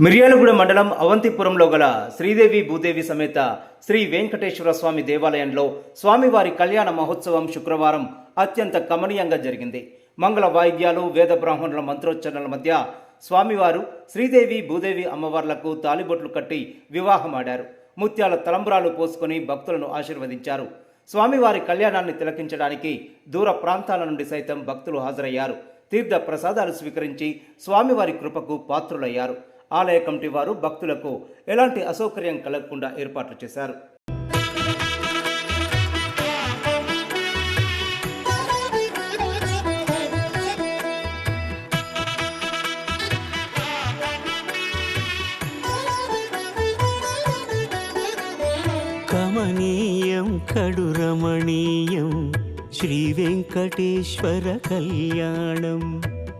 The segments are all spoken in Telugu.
మిర్యాలగూడ మండలం అవంతిపురంలో గల శ్రీదేవి భూదేవి సమేత శ్రీ వెంకటేశ్వర స్వామి దేవాలయంలో స్వామివారి కళ్యాణ మహోత్సవం శుక్రవారం అత్యంత కమనీయంగా జరిగింది. మంగళ వాయిద్యాలు వేద బ్రాహ్మణుల మంత్రోచ్చరణల మధ్య స్వామివారు శ్రీదేవి భూదేవి అమ్మవార్లకు తాలిబొట్లు కట్టి వివాహమాడారు. ముత్యాల తలంబురాలు పోసుకొని భక్తులను ఆశీర్వదించారు. స్వామివారి కళ్యాణాన్ని తిలకించడానికి దూర ప్రాంతాల నుండి సైతం భక్తులు హాజరయ్యారు. తీర్థ ప్రసాదాలు స్వీకరించి స్వామివారి కృపకు పాత్రులయ్యారు. ఆలయ కమిటీ వారు భక్తులకు ఎలాంటి అసౌకర్యం కలగకుండా ఏర్పాట్లు చేశారు. కమనీయం కడురమణీయం శ్రీ వెంకటేశ్వర కళ్యాణం.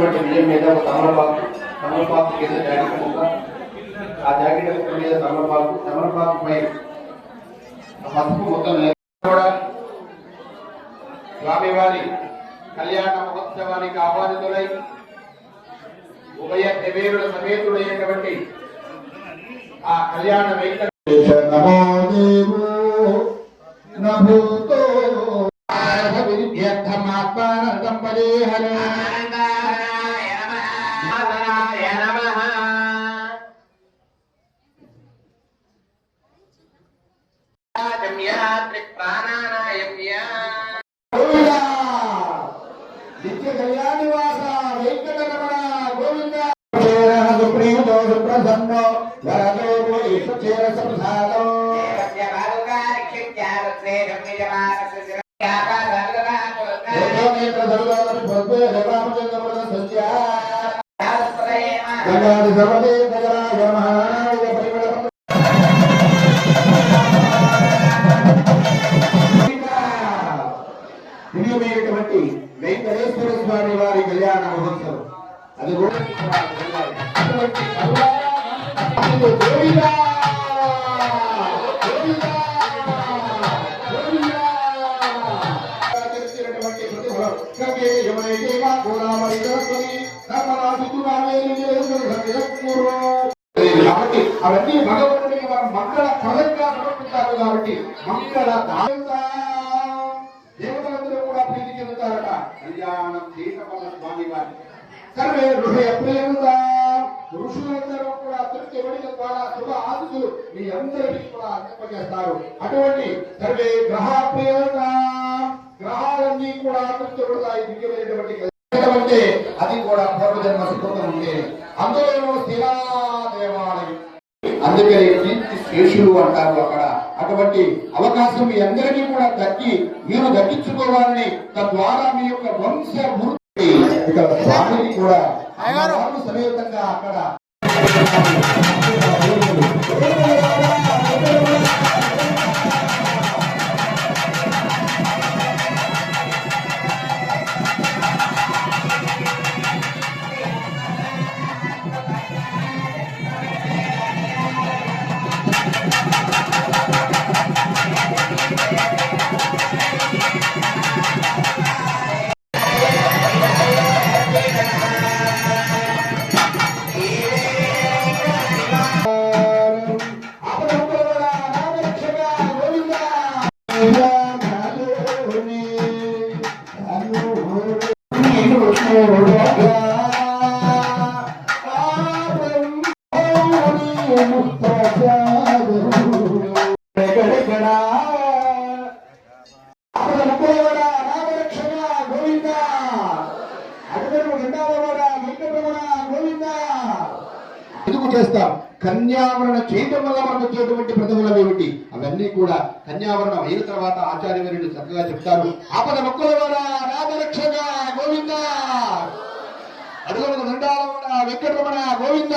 ఉన్నటువంటి బియ్యం మీద ఒక తమలపాకు తమలపాకు కింద జాకెట్ ముక్క ఆ జాకెట్ ముక్క మీద తమలపాకు తమలపాకు పై పసుపు మొత్తం కూడా స్వామివారి కళ్యాణ మహోత్సవానికి ఆహ్వానితులై ఉభయ దేవేరుల సమేతుడైనటువంటి ఆ కళ్యాణ వెంకట నమో దేవో నభూతో విద్యార్థమాత్మానందం పరిహరే కళ్యాణివాస వెంకటరమణ గోవింద. సుప్రీమో సుప్రసన్నో వరదో సంధ్యా గంగాది సర్వదే కాబట్టి అవన్నీ భగవంతుడికి మంగళ కథంగా సమర్పించారు కాబట్టి మంగళ దేవతలందరూ కూడా ప్రీతి చెందుతారట కళ్యాణం చేసవల్ల స్వామి వారి సర్వే హృదయ ప్రేమత ఋషులందరూ కూడా తృప్తి వడిక ద్వారా శుభ ఆశులు మీ అందరికీ కూడా అందింపజేస్తారు అటువంటి సర్వే గ్రహ ప్రేమత గ్రహాలన్నీ కూడా తృప్తి పడతాయి దివ్యమైనటువంటి అంటే అది కూడా పూర్వజన్మ సుకృతం ఉండే. అందులో స్థిరా దేవాలయం అందుకని కీర్తి శేషులు అంటారు అక్కడ. అటువంటి అవకాశం మీ అందరికీ కూడా దక్కి మీరు దక్కించుకోవాలని తద్వారా మీ యొక్క వంశ వృత్తి ఇక్కడ స్వామిని కూడా సమేతంగా అక్కడ చేస్తాం? కన్యావరణ చేయటం వల్ల మనకు వచ్చేటువంటి ప్రతిఫలం ఏమిటి? అవన్నీ కూడా కన్యావరణం అయిన తర్వాత ఆచార్య వీరుడు చక్కగా చెప్తారు. ఆపద మొక్కలవాడ రామరక్షణ గోవింద అడుగురు రెండవవాడ వెంకటరమణ గోవింద.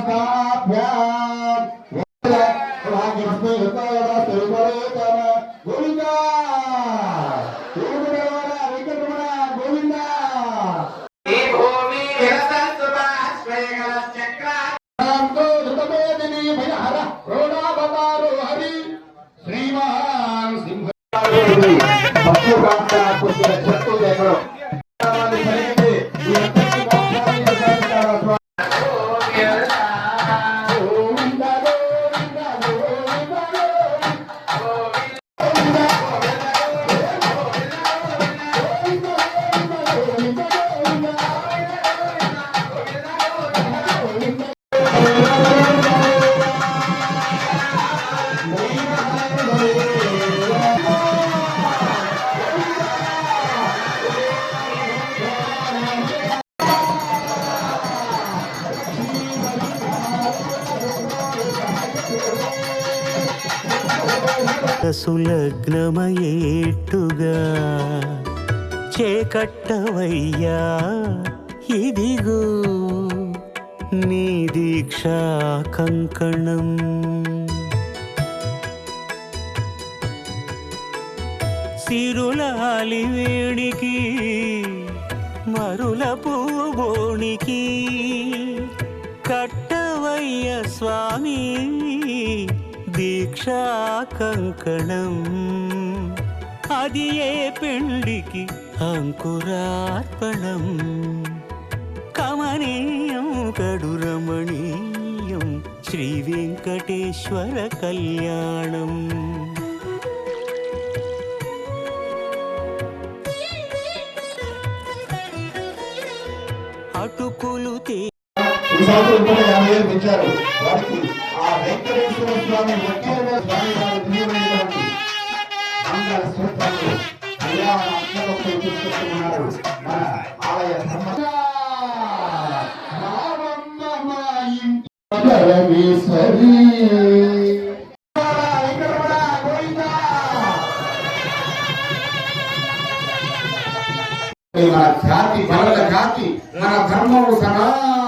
గోవింద సులగ్నమయేట్టుగా చేకట్టవయ్యా ఇదిగో నీ దీక్షా కంకణం. సిరులాలి వేణికి మరుల పూబోణికి కట్టవయ్య స్వామి దీక్షా కంకణం అది ఏ పెళ్ళికి అంకురార్పణం. కమనీయం కడు రమణీయం శ్రీ వెంకటేశ్వర కళ్యాణం. అటుకులు తీ ఈ సంవత్సరం కూడా యాభై వేలు పెంచారు వారికి ఆ వెంకటేశ్వర స్వామి తీసుకొస్తున్నారు మన ఆలయ పరమేశ్వరి. మన జాతి బలగ జాతి మన ధర్మము సనాతన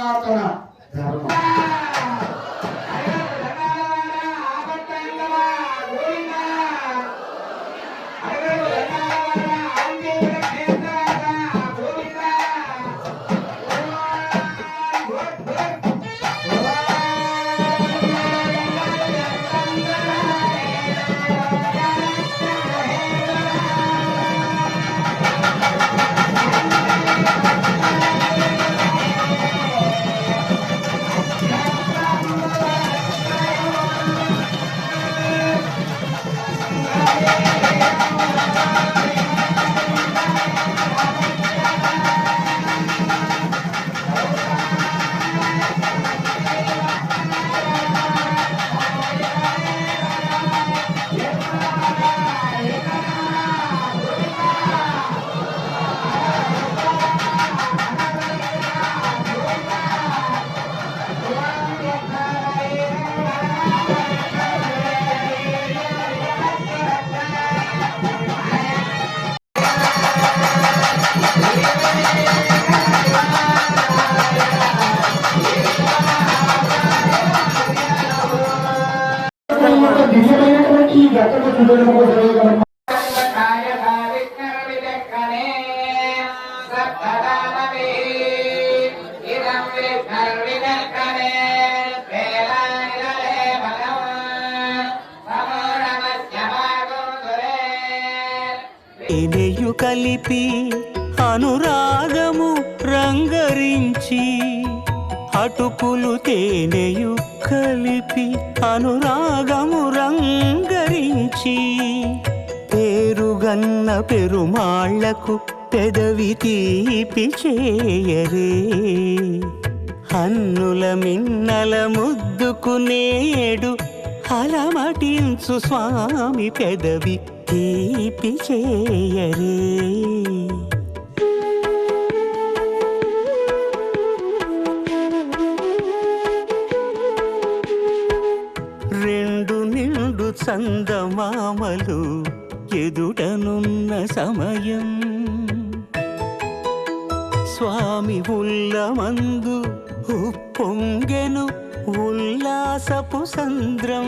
ఎనెయు కలిపి అనురాగము రంగరించి అటుకులు తేనెయు కలిపి అనురాగము రంగ కన్న పెరుమాళ్ళకు పెదవి తీపి చేయరే. హన్నుల మిన్నల ముద్దుకు నేడు అలమటించు స్వామి పెదవి తీపి చేయరే. రెండు నిండు చందమామలు ఎదుటనున్న సమయం. స్వామి ఉల్లమందు ఉప్పొంగెను ఉల్లాసపు సంద్రం.